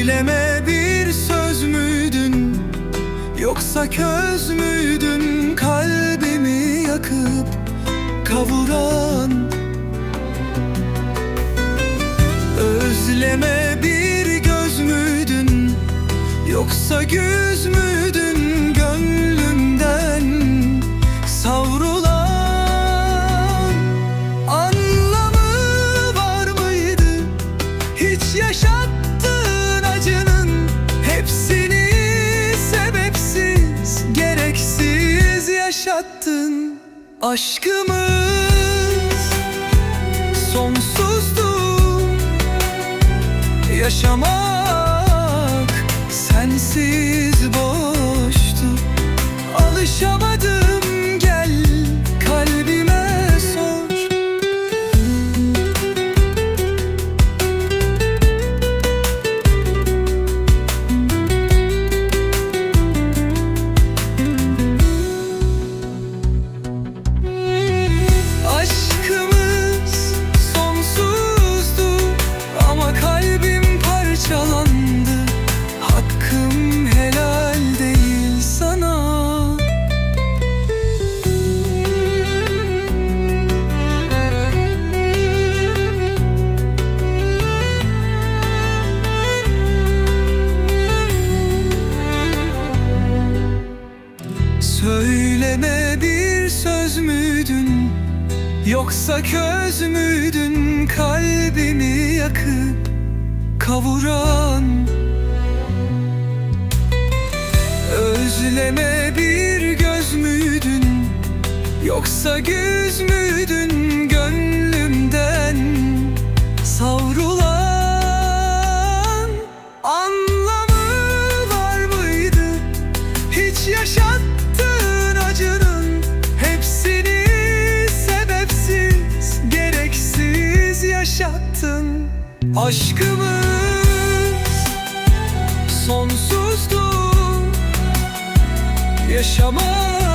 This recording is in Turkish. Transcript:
Söyleme bir söz müydün? Yoksa köz müydün? Kalbimi yakıp kavuran. Özleme bir göz müydün? Yoksa güz müydün Gönlümden? Savrulan Anlamı yaşattın Aşkımız. Sonsuzdu Yaşamak sensiz Söyleme bir söz müydün? Yoksa köz müydün kalbimi yakıp kavuran? Özleme bir göz müydün? Yoksa güz müydün gönlümden? Savrulan yaşattın Aşkımız? Sonsuzdu Yaşamak